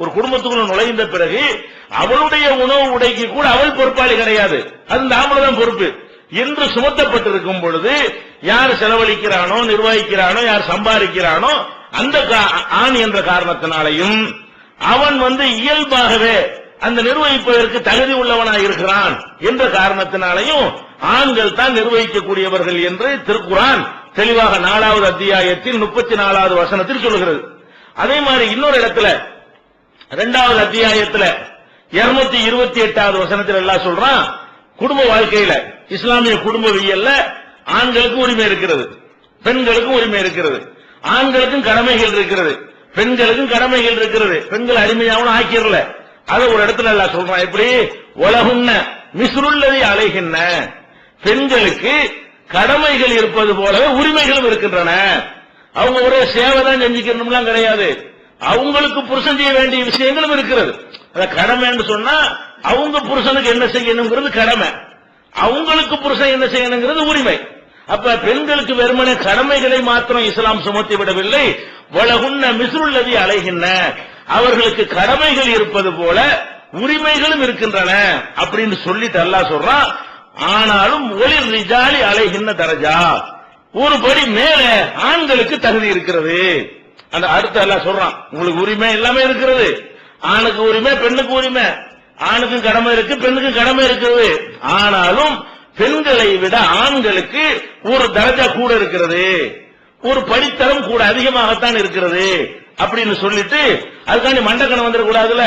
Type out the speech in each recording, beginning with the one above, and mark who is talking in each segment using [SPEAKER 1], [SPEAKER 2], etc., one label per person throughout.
[SPEAKER 1] ஒரு குடும்பத்துக்குள்ள நுழைந்த பிறகு அவளுடைய உணவு உடைக்கு கூட அவள் பொறுப்பாளி கிடையாது. அது இந்த தான் பொறுப்பு. என்று சுமத்தப்பட்டிருக்கும் பொழுது யார் செலவழிக்கிறானோ நிர்வகிக்கிறானோ யார் சம்பாதிக்கிறானோ அந்த கா- ஆண் என்ற காரணத்தினாலையும் அவன் வந்து இயல்பாகவே அந்த நிர்வகிப்பதற்கு தகுதி உள்ளவனாக இருக்கிறான் என்ற காரணத்தினாலையும் ஆண்கள் தான் நிர்வகிக்கக்கூடியவர்கள் என்று திருக்குறான் தெளிவாக நாலாவது அத்தியாயத்தில் முப்பத்தி நாலாவது வசனத்தில் சொல்கிறது அதே மாதிரி இன்னொரு இடத்துல இரண்டாவது அத்தியாயத்துல இருநூத்தி இருபத்தி எட்டாவது வசனத்தில் எல்லாம் சொல்றான் குடும்ப வாழ்க்கையில இஸ்லாமிய குடும்பவியல்ல ஆண்களுக்கும் உரிமை இருக்கிறது பெண்களுக்கும் உரிமை இருக்கிறது ஆண்களுக்கும் கடமைகள் இருக்கிறது பெண்களுக்கும் கடமைகள் இருக்கிறது பெண்கள் அடிமையாகவும் ஆக்கிரல அதை ஒரு இடத்துல எல்லாம் சொல்றான். எப்படி? உலகுன்ன மிசுருள்ளதை அலைகின்ற பெண்களுக்கு கடமைகள் இருப்பது போலவே உரிமைகளும் இருக்கின்றன. அவங்க ஒரே சேவை தான் செஞ்சுக்கணும்லாம் கிடையாது. அவங்களுக்கு புருஷன் செய்ய வேண்டிய விஷயங்களும் இருக்கிறது. அத கடமைன்னு சொன்னா அவங்க புருஷனுக்கு என்ன செய்யணுங்கிறது கடமை. அவங்களுக்கு புருஷன் என்ன செய்யணுங்கிறது உரிமை. அப்ப பெண்களுக்கு வெறுமனே கடமைகளை மாத்திரம் இஸ்லாம் சுமத்தி விடவில்லை. வளகுன்ன மிசுள்ளதி அலைகின்ற அவர்களுக்கு கடமைகள் இருப்பது போல உரிமைகளும் இருக்கின்றன. அப்படின்னு சொல்லிட்டு அல்லாஹ் சொல்றான் ஆனாலும் ஒளிர் ரிஜாலி அலைகின்ற தரஜா. ஒரு படி மேல ஆண்களுக்கு தகுதி இருக்கிறது. அந்த அடுத்த எல்லாம் சொல்றான் உங்களுக்கு உரிமை எல்லாமே இருக்கிறது. ஆணுக்கு உரிமை பெண்ணுக்கு உரிமை. ஆணுக்கும் கடமை இருக்கு பெண்ணுக்கும் கடமை இருக்கிறது ஆனாலும் பெண்களை விட ஆண்களுக்கு ஒரு தரஜா கூட இருக்கிறது. ஒரு படித்தரம் கூட அதிகமாகத்தான் இருக்கிறது. அப்படின்னு சொல்லிட்டு அதுக்காண்டி மண்டக்கணம் வந்துடக்கூடாதுல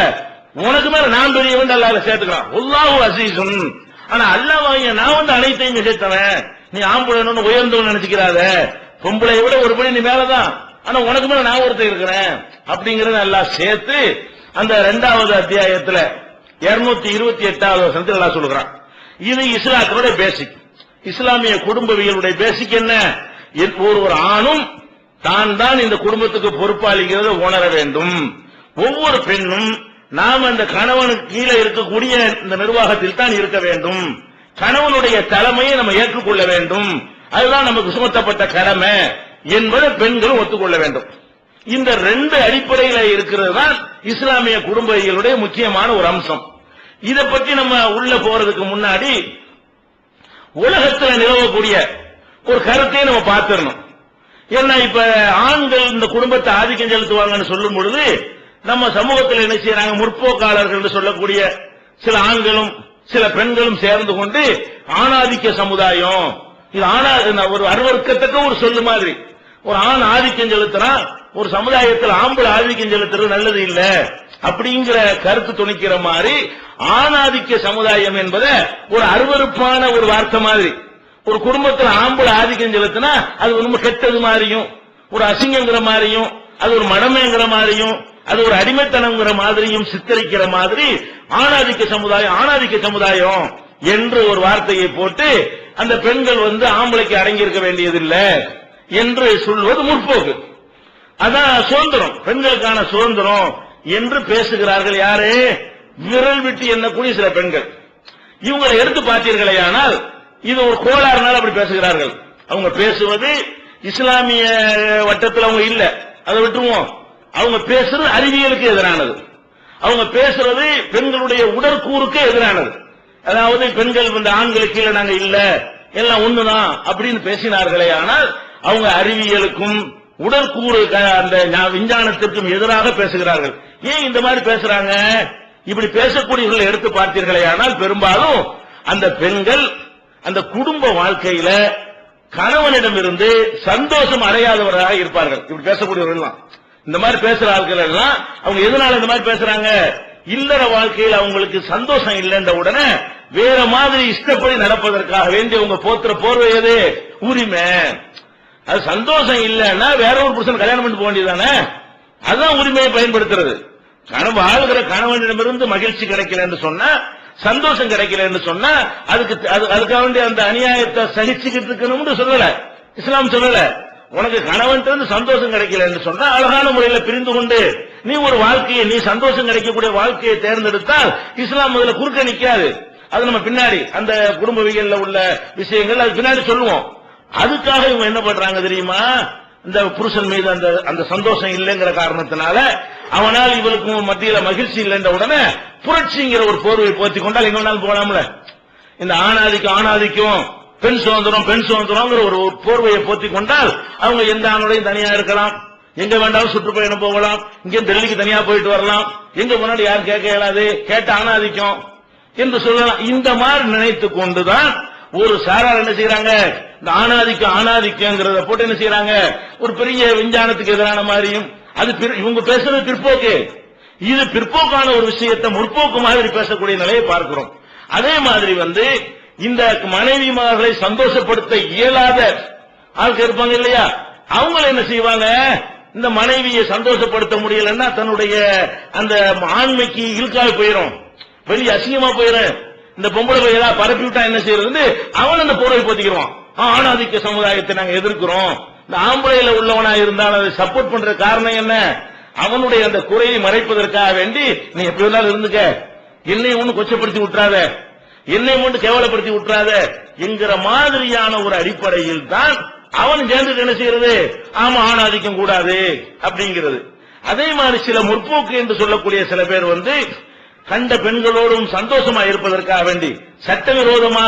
[SPEAKER 1] உனக்கு மேல நான் பெரியவன் அல்லாத சேர்த்துக்கலாம் உல்லாஹு அசீசுன் ஆனா அல்லாஹ் வாங்கிய நான் வந்து அனைத்தையும் சேர்த்தவன். நீ ஆம்புலன்னு உயர்ந்தவன் நினைச்சுக்கிறாத. பொம்பளை விட ஒரு படி நீ மேலதான். ஆனா உனக்கு மேல நான் ஒருத்தர் இருக்கிறேன். அப்படிங்கறத எல்லாம் சேர்த்து அந்த இரண்டாவது அத்தியாயத்துல இருநூத்தி இருபத்தி எட்டாவது வருஷத்துல எல்லாம் சொல்லுகிறான். இது இஸ்லாத்தோட பேசிக் இஸ்லாமிய குடும்பவியலுடைய பேசிக் என்ன? ஒரு ஒரு ஆணும் தான் தான் இந்த குடும்பத்துக்கு பொறுப்பாளிக்கிறத உணர வேண்டும். ஒவ்வொரு பெண்ணும் நாம் அந்த கணவனுக்கு கீழே இருக்கக்கூடிய இந்த நிர்வாகத்தில் தான் இருக்க வேண்டும். கணவனுடைய தலைமையை நம்ம ஏற்றுக்கொள்ள வேண்டும். அதுதான் நமக்கு சுமத்தப்பட்ட கடமை. என்பதை பெண்களும் ஒத்துக்கொள்ள வேண்டும். இந்த ரெண்டு அடிப்படையில இருக்கிறது தான் இஸ்லாமிய குடும்பங்களுடைய முக்கியமான ஒரு அம்சம். இதை பற்றி நம்ம உள்ள போறதுக்கு முன்னாடி உலகத்துல நிலவக்கூடிய ஒரு கருத்தையும் நம்ம பார்த்திடணும். ஏன்னா இப்ப ஆண்கள் இந்த குடும்பத்தை ஆதிக்கம் செலுத்துவாங்கன்னு சொல்லும் பொழுது நம்ம சமூகத்தில் என்ன செய்யறாங்க முற்போக்காளர்கள் என்று சொல்லக்கூடிய சில ஆண்களும் சில பெண்களும் சேர்ந்து கொண்டு ஆணாதிக்க சமுதாயம் இது ஆணா ஒரு அருவருக்கத்தக்க ஒரு சொல்லு மாதிரி. ஒரு ஆண் ஆதிக்கம் செலுத்துறான் ஒரு சமுதாயத்தில் ஆம்பளை ஆதிக்கம் செலுத்துறது நல்லது இல்ல. அப்படிங்கிற கருத்து துணிக்கிற மாதிரி ஆணாதிக்க சமுதாயம் என்பதை ஒரு அருவருப்பான ஒரு வார்த்தை மாதிரி. ஒரு குடும்பத்தில் ஆம்பளை ஆதிக்கம் செலுத்தினா அது ரொம்ப கெட்டது மாதிரியும் ஒரு அசிங்கங்கிற மாதிரியும் அது ஒரு மடமைங்கிற மாதிரியும் அது ஒரு அடிமைத்தனங்கிற மாதிரியும் சித்தரிக்கிற மாதிரி ஆணாதிக்க சமுதாயம் ஆணாதிக்க சமுதாயம் என்று ஒரு வார்த்தையை போட்டு அந்த பெண்கள் வந்து ஆம்பளைக்கு அடங்கியிருக்க வேண்டியதில்லை. என்று சொல்வது முற்போக்கு. அதான் சுதந்திரம். பெண்களுக்கான சுதந்திரம் என்று பேசுகிறார்கள் யாரே? விரல் விட்டு எண்ணக்கூடிய சில பெண்கள். இவங்களை எடுத்து பார்த்தீர்களே ஆனால் இது ஒரு கோளாறுனால அப்படி பேசுகிறார்கள். அவங்க பேசுவது இஸ்லாமிய வட்டத்தில் அவங்க இல்ல. அதை விட்டுருவோம். அவங்க பேசுறது அறிவியலுக்கு எதிரானது. அவங்க பேசுறது பெண்களுடைய உடற்கூறுக்கு எதிரானது. அதாவது பெண்கள் இந்த ஆண்களுக்கு கீழே நாங்க இல்ல. எல்லாம் ஒண்ணுதான் அப்படின்னு பேசினார்களே ஆனால் அவங்க அறிவியலுக்கும் உடற்கூறு அந்த விஞ்ஞானத்திற்கும் எதிராக பேசுகிறார்கள். ஏன் இந்த மாதிரி பேசுறாங்க? இப்படி பேசக்கூடியவர்களை எடுத்து பார்த்தீர்களே ஆனால் பெரும்பாலும் அந்த பெண்கள் அந்த குடும்ப வாழ்க்கையில கணவனிடமிருந்து சந்தோஷம் அடையாதவராக இருப்பார்கள். இப்படி பேசக்கூடியவர்கள் எல்லாம் இந்த மாதிரி பேசுற ஆட்கள் எல்லாம் அவங்க எதனால இந்த மாதிரி பேசுறாங்க? இல்லற வாழ்க்கையில் அவங்களுக்கு சந்தோஷம் இல்லைன்ற உடனே வேற மாதிரி இஷ்டப்படி நடப்பதற்காக வேண்டிய அவங்க போத்துற போர்வை எது? உரிமை. அது சந்தோஷம் இல்லைன்னா வேற ஒரு புருஷன் கல்யாணம் பண்ணி போக வேண்டியதானே அதுதான் உரிமையை பயன்படுத்துறது. கணவன் வாழ்கிற கணவனிடமிருந்து மகிழ்ச்சி கிடைக்கல என்று சொன்னா சந்தோஷம் கிடைக்கல என்று சொன்னா அதுக்கு அது- அதுக்காக வேண்டிய அந்த அநியாயத்தை சகிச்சுக்கிட்டு இருக்கணும்னு சொல்லல. இஸ்லாம் சொல்லல. உனக்கு கணவன் இருந்து சந்தோஷம் கிடைக்கல என்று சொன்னா அழகான முறையில பிரிந்து கொண்டு நீ ஒரு வாழ்க்கையை நீ சந்தோஷம் கிடைக்கக்கூடிய வாழ்க்கையை தேர்ந்தெடுத்தால் இஸ்லாம் முதல்ல குறுக்க நிக்காது. அது நம்ம பின்னாடி அந்த குடும்பவியல்ல உள்ள விஷயங்கள் அது பின்னாடி சொல்லுவோம். அதுக்காக இவங்க என்ன பண்றாங்க தெரியுமா? இந்த புருஷன் மீது அந்த அந்த சந்தோஷம் இல்லைங்கிற காரணத்தினால அவனால் இவளுக்கு மத்தியில மகிழ்ச்சி இல்லைன்ற உடனே புரட்சிங்கிற ஒரு போர்வை போத்தி கொண்டால் எங்க வேணாலும் போகலாம்ல? இந்த ஆணாதிக்கம் ஆணாதிக்கம் பெண் சுதந்திரம் பெண் சுதந்திரம்ங்கிற ஒரு போர்வையை போத்தி கொண்டால் அவங்க எந்த ஆணோடையும் தனியா இருக்கலாம். எங்க வேண்டாலும் சுற்றுப்பயணம் போகலாம். இங்க டெல்லிக்கு தனியா போயிட்டு வரலாம். எங்க முன்னாடி யாரும் கேட்க இயலாது. கேட்ட ஆணாதிக்கம் என்று சொல்லலாம். இந்த மாதிரி நினைத்து கொண்டுதான் ஒரு சாரார் என்ன செய்யறாங்க இந்த ஆணாதிக்கம் ஆணாதிக்கங்கிறத போட்டு என்ன செய்யறாங்க ஒரு பெரிய விஞ்ஞானத்துக்கு எதிரான மாதிரியும் அது இவங்க பேசுறது பிற்போக்கு. இது பிற்போக்கான ஒரு விஷயத்தை முற்போக்கு மாதிரி பேசக்கூடிய நிலையை பார்க்கிறோம். அதே மாதிரி வந்து இந்த மனைவிமார்களை சந்தோஷப்படுத்த இயலாத ஆட்கள் இருப்பாங்க இல்லையா? அவங்களை என்ன செய்வாங்க? இந்த மனைவியை சந்தோஷப்படுத்த முடியலன்னா தன்னுடைய அந்த ஆண்மைக்கு இழுக்காக போயிடும் வெளியே அசிங்கமா போயிடும் இந்த பொம்பளை போய் ஏதாவது பரப்பி விட்டா என்ன செய்யறது? அவன் அந்த போரை போத்திக்கிறான் ஆணாதிக்க சமுதாயத்தை நாங்க எதிர்க்கிறோம். இந்த ஆம்பளையில உள்ளவனா இருந்தாலும் அதை சப்போர்ட் பண்ற காரணம் என்ன? அவனுடைய அந்த குறையை மறைப்பதற்காக வேண்டி நீ எப்படி வேணாலும் இருந்துக்க. என்னை ஒண்ணு கொச்சப்படுத்தி விட்டுறாத. என்னை மட்டும் கேவலப்படுத்தி விட்டுறாத. என்கிற மாதிரியான ஒரு அடிப்படையில் தான் அவன் சேர்ந்து என்ன செய்யறது? ஆமா ஆணாதிக்கம் கூடாது அப்படிங்கிறது. அதே மாதிரி சில முற்போக்கு என்று சொல்லக்கூடிய சில பேர் வந்து கண்ட பெண்களோடும் சந்தோஷமா இருப்பதற்காக வேண்டி சட்டவிரோதமாக